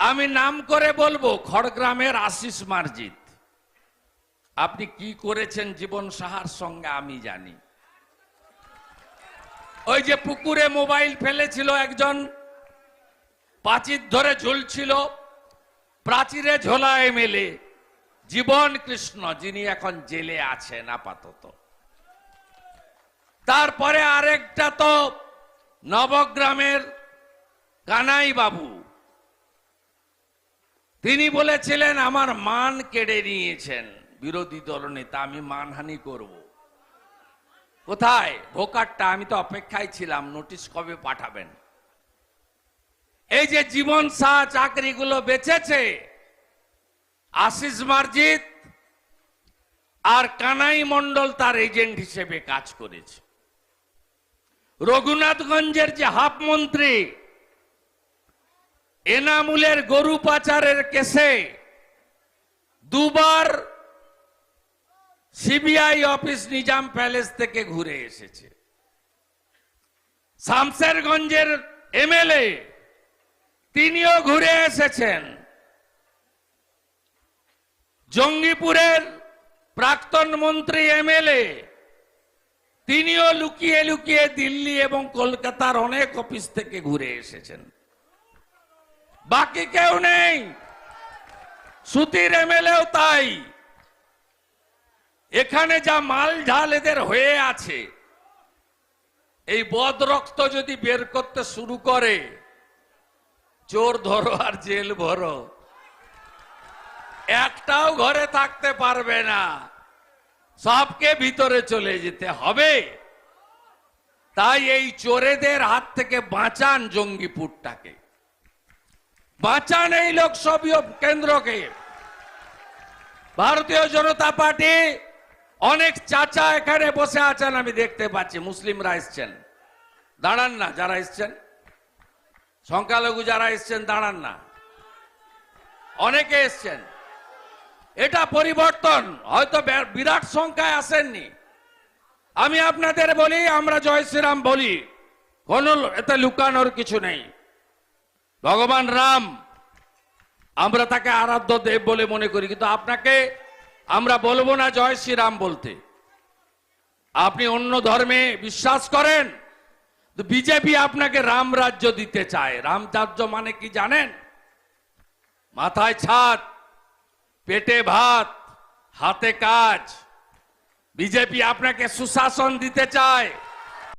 আমি নাম করে বলব, খড়গ্রামের আশিস মার্জিত। আপনি কি করেছেন জীবন সাহার সঙ্গে আমি জানি। ওই যে পুকুরে মোবাইল ফেলেছিল একজন পাচির ধরে ঝুলছিল, প্রাচীরে ঝোলা এমএলএ। জীবন কৃষ্ণ, যিনি এখন জেলে আছেন আপাতত। তারপরে আরেকটা তো নবগ্রামের কানাই বাবু তিনি বলেছিলেন, আমার মান কেড়ে নিয়েছেন বিরোধী দলনেতা আমি মানহানি করব। কোথায়? ভোকারটা, আমি তো অপেক্ষায় ছিলাম, নোটিশ কবে পাঠাবেন? এই যে জীবন শাহ চাকরিগুলো বেচেছে, আশিস মার্জিত আর কানাই মন্ডল তার এজেন্ট হিসেবে কাজ করেছে। রঘুনাথগঞ্জের যে হাফ মন্ত্রী এনামুলের গরু পাচারের কেসে দুবার সিবিআই অফিস নিজাম প্যালেস থেকে ঘুরে এসেছে। শামসেরগঞ্জের এমএলএ, তিনিও ঘুরে এসেছেন। জঙ্গিপুরের প্রাক্তন মন্ত্রী এমএলএ, তিনিও লুকিয়ে লুকিয়ে দিল্লি এবং কলকাতার অনেক অফিস থেকে ঘুরে এসেছেন। বাকি কেউ নেই। সুতির এমএলএও তাই। এখানে যা মাল ঢাল এদের হয়ে আছে, এই বদ রক্ত যদি বের করতে শুরু করে চোর ধরো আর জেল ভরো। একটাও ঘরে থাকতে পারবে না। সবকে ভিতরে চলে যেতে হবে। তাই এই চোরেদের হাত থেকে বাঁচান জঙ্গিপুরটাকে। বাঁচান এই লোকসভীয় কেন্দ্রকে। ভারতীয় জনতা পার্টি অনেক চাচা এখানে বসে আছেন, আমি দেখতে পাচ্ছি। মুসলিমরা এসছেন। দাঁড়ান না, যারা এসছেন? সংখ্যালঘু যারা এসছেন, দাঁড়ান না। অনেকে এসছেন। এটা পরিবর্তন, হয়তো বিরাট সংখ্যায় আসেননি। আমি আপনাদের বলি, আমরা জয় শ্রীরাম বলি। কোন এতে লুকানোর কিছু নেই। ভগবান রাম, আমরা তাকে আরাধ্য দেব বলে মনে করি, কিন্তু আপনাকে আমরা বলব না জয় শ্রীরাম বলতে। আপনি অন্য ধর্মে বিশ্বাস করেন বিজেপি আপনাকে রাম রাজ্য দিতে চায়। রাম রাজ্য মানে কি জানেন? মাথায় ছাদ, পেটে ভাত, হাতে কাজ। বিজেপি আপনাকে সুশাসন দিতে চায়।